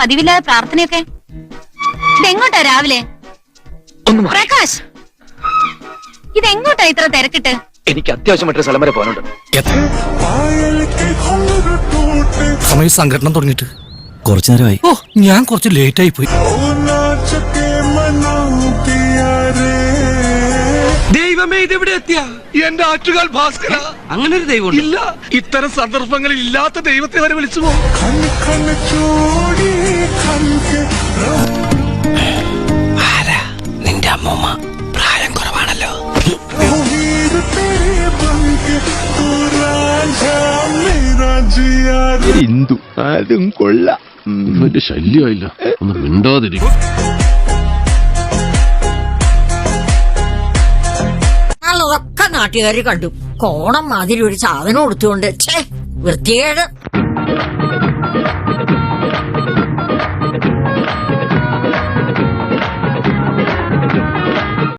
പതിവില്ലാതെ പ്രാർത്ഥനയൊക്കെ? ഇതെങ്ങോട്ടാ രാവിലെ. പ്രകാശ് ഇതെങ്ങോട്ടാ ഇത്ര തിരക്കിട്ട്? എനിക്ക് അത്യാവശ്യമായിട്ട് സ്ഥലം വരെ പോകാനുണ്ട്. സമയം സംഘടന തുടങ്ങിയിട്ട്. കുറച്ചു നേരമായി. ഓ ഞാൻ കുറച്ച് ലേറ്റ് ആയി പോയി. ദൈവമേ ഇതെവിടെ എത്തിയ? എന്റെ ആറ്റുകാൽ ഭാസ്കര. അങ്ങനെ ഒരു ദൈവം ഇല്ല ഇത്തരം സന്ദർഭങ്ങളിൽ ഇല്ലാത്ത ദൈവത്തെ വരെ വിളിച്ചു പോകും നിന്റെ അമ്മൂമ്മ. പ്രായം കുറവാണല്ലോ. ഇന്ദു അതും കൊള്ളാം. ഇവന്റെ ശല്യമായില്ല ഒന്ന് മിണ്ടാതിരിക്കും. ഒക്കെ നാട്ടുകാർ കണ്ടു. കോണം മാതിരി ഒരു സാധനം കൊടുത്തുകൊണ്ട് ഛേ വൃത്തികേട്.